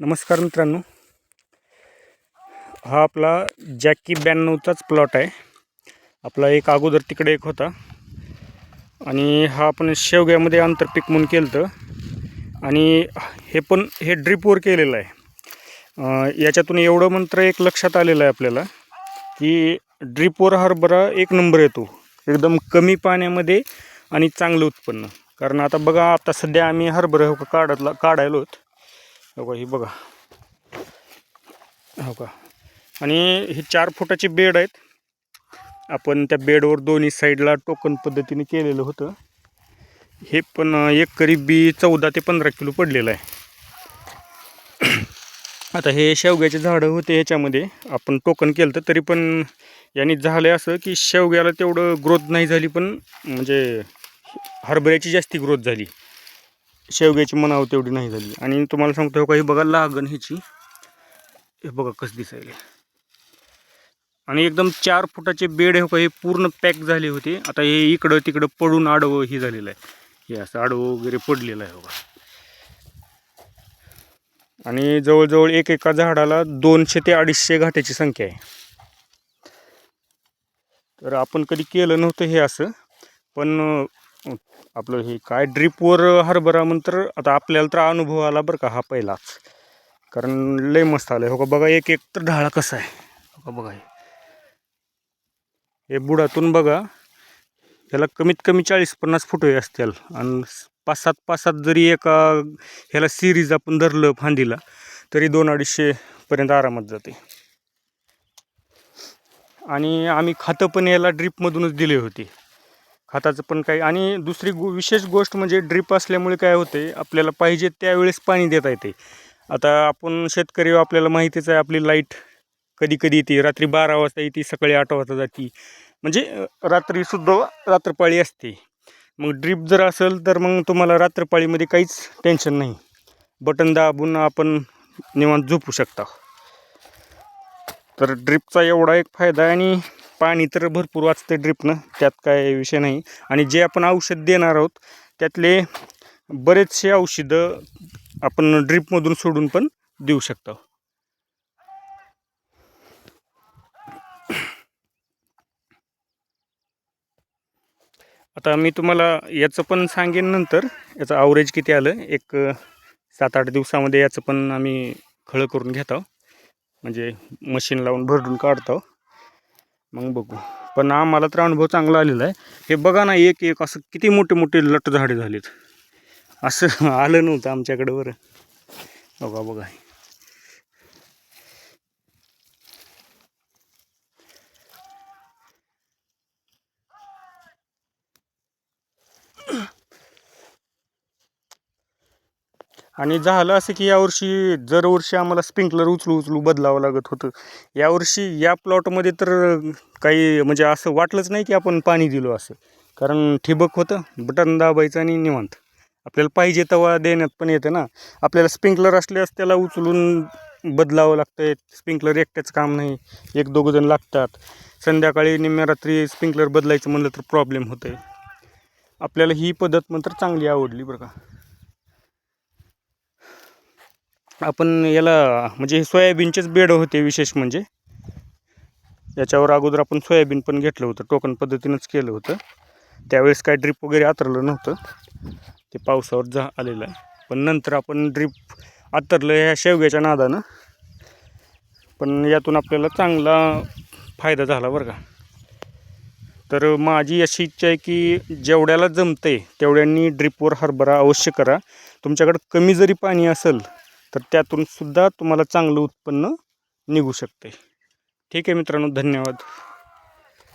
नमस्कार मित्रांनो. हा आपला जॅकी ब्याण्णवचाच प्लॉट आहे. आपला एक अगोदर तिकडे एक होता. आणि हा आपण शेवग्यामध्ये आंतरपीक म्हणून केलं होतं आणि हे पण हे ड्रिपवर केलेलं आहे. याच्यातून एवढं मंत्र एक लक्षात आलेलं आहे आपल्याला की ड्रिपवर हरभरा एक नंबर येतो. एकदम कमी पाण्यामध्ये आणि चांगलं उत्पन्न. कारण आता बघा आता सध्या आम्ही हरभरा हो काढतला काढायलो आहोत हो का? ही बघा. हो का? आणि हे चार फुटाची बेड आहेत. आपण त्या बेडवर दोन्ही साईडला टोकन पद्धतीने केलेलं होतं. हे पण एक एक करीबी चौदा ते पंधरा किलो पडलेलं आहे. आता हे शेवग्याचे झाडं होते ह्याच्यामध्ये. आपण टोकन केलं तर तरी पण यांनी झालं असं की शेवग्याला तेवढं ग्रोथ नाही झाली पण म्हणजे हरभऱ्याची जास्ती ग्रोथ झाली. शेवग्याची मनाव तेवढी नाही झाली. आणि तुम्हाला सांगतो हो का बघा लागण ह्याची. हे बघा कसं दिसायला आणि एकदम चार फुटाचे बेड हो का हे पूर्ण पॅक झाले होते. आता हे इकडं तिकडं पडून आडवं हे झालेलं आहे. हे असं आडवं वगैरे पडलेलं आहे बघा. आणि जवळजवळ एक एका झाडाला दोनशे ते अडीचशे घाट्याची संख्या आहे. तर आपण कधी केलं नव्हतं हे असं पण आपलं हे काय ड्रिपवर हरभरा म्हणतर आता आपल्याला तर अनुभव आला बरं का हा पहिलाच. कारण लय मस्त आलं हो का बघा एक एक तर ढाळा कसा आहे. हो का बघा हे. बुडातून बघा ह्याला कमीत कमी चाळीस पन्नास फुटे असतील. आणि पाच सात पाच सात जरी एका ह्याला सिरीज आपण धरलं फांदीला तरी दोन अडीचशेपर्यंत आरामात जाते. आणि आम्ही खातं पण याला ड्रीपमधूनच दिले होते. खताचं पण काही. आणि दुसरी गो विशेष गोष्ट म्हणजे ड्रीप असल्यामुळे काय होते आपल्याला पाहिजे त्यावेळेस पाणी देता येते आता आपण शेतकरी आपल्याला माहितीच आहे आपली लाइट कधी कधी येते रात्री बारा वाजता येते सकाळी आठ वाजता जाते. म्हणजे रात्रीसुद्धा रात्रपाळी असते. मग ड्रीप जर असेल तर मग तुम्हाला रात्रपाळीमध्ये काहीच टेन्शन नाही. बटन दाबून आपण निवांत झोपू शकता. तर ड्रिपचा एवढा एक फायदा आहे आणि पाणी तर भरपूर वाचते ड्रिपनं त्यात काय विषय नाही. आणि जे आपण औषध देणार आहोत त्यातले बरेचसे औषधं आपण ड्रिपमधून सोडून पण देऊ शकतो. आता मी तुम्हाला याचं पण सांगेन नंतर. याचं आवरेज किती आलं? एक सात आठ दिवसामध्ये याचं पण आम्ही खळं करून घेत आहोत. म्हणजे मशीन लावून भरडून काढतो मग बघू. पण आम्हाला तर अनुभव चांगला आलेला आहे. हे बघा ना एक एक असं किती मोठे मोठे लट झाडे झालेत. असं आलं नव्हतं आमच्याकडे बरं. बघा बघा. आणि झालं असं की यावर्षी दरवर्षी आम्हाला स्प्रिंकलर उचलू उचलू बदलावं लागत होतं. यावर्षी या प्लॉटमध्ये तर काही म्हणजे असं वाटलंच नाही की आपण पाणी दिलो असं. कारण ठिबक होतं बटन दाबायचं आणि निवांत. आपल्याला पाहिजे तेव्हा देण्यात पण येतं ना. आपल्याला स्प्रिंकलर असल्यास त्याला उचलून बदलावं लागतं स्प्रिंकलर एकट्याचं काम नाही. एक दोघं जण लागतात. संध्याकाळी निम्म्या रात्री स्प्रिंकलर बदलायचं म्हणलं तर प्रॉब्लेम होतं आहे आपल्याला ही पद्धत मात्र चांगली आवडली बरं का. आपण याला म्हणजे हे सोयाबीनचेच बेड होते विशेष म्हणजे. याच्यावर अगोदर आपण सोयाबीन पण घेतलं होतं टोकन पद्धतीनंच केलं होतं. त्यावेळेस काय ड्रीप वगैरे आतरलं नव्हतं. ते पावसावर जा आलेलं आहे. पण नंतर आपण ड्रीप आतरलं ह्या शेवग्याच्या नादानं. पण यातून आपल्याला चांगला फायदा झाला बरं का. तर माझी अशी इच्छा आहे की जेवढ्याला जमते तेवढ्यांनी ड्रीपवर हरभरा अवश्य करा. तुमच्याकडं कमी जरी पाणी असेल तर त्यातून सुद्धा तुम्हाला चांगलं उत्पन्न निघू शकते. ठीक आहे मित्रांनो धन्यवाद.